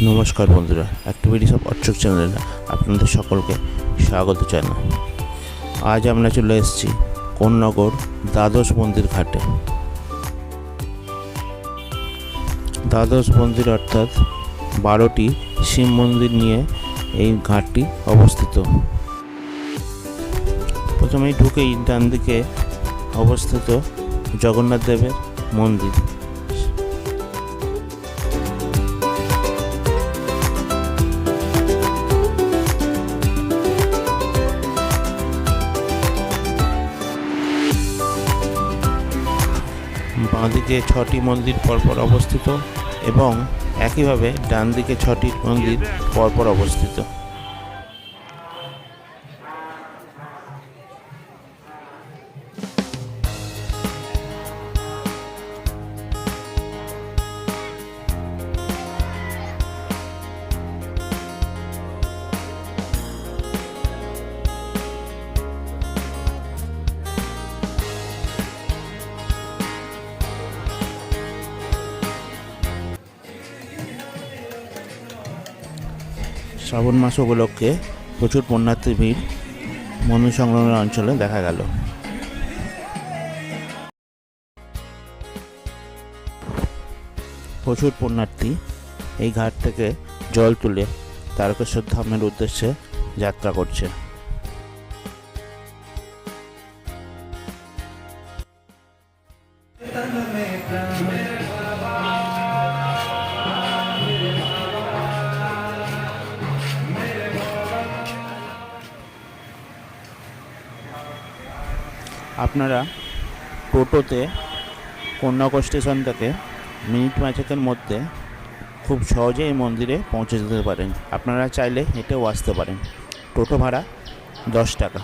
নমস্কার বন্ধুরা activities of অর্চক চ্যানেলে আপনাদের সকলকে স্বাগত জানাই। আজ আমরা চলে এসেছি কোন্নগর দ্বাদশ মন্দির ঘাটে। দ্বাদশ মন্দির অর্থাৎ বারোটি শিব মন্দির নিয়ে এই ঘাটটি অবস্থিত। প্রথমেই ঢুকেই ডান দিকে অবস্থিত জগন্নাথ দেবের মন্দির। বাঁদিকে ছটি মন্দির পরপর অবস্থিত এবং একইভাবে ডান দিকে ছটি মন্দির পরপর অবস্থিত। শ্রাবণ মাস উপলক্ষে প্রচুর পুণ্যার্থীর ভিড় মন্দির সংলগ্ন অঞ্চলে দেখা গেল। প্রচুর পুণ্যার্থী এই ঘাট থেকে জল তুলে তারকেশ্বর ধামের উদ্দেশ্যে যাত্রা করছে। আপনারা টোটোতে কন্যাক স্টেশন থেকে মিনিট পাঁচেকের মধ্যে খুব সহজে এই মন্দিরে পৌঁছে যেতে পারেন। আপনারা চাইলে হেঁটেও আসতে পারেন। টোটো ভাড়া দশ টাকা।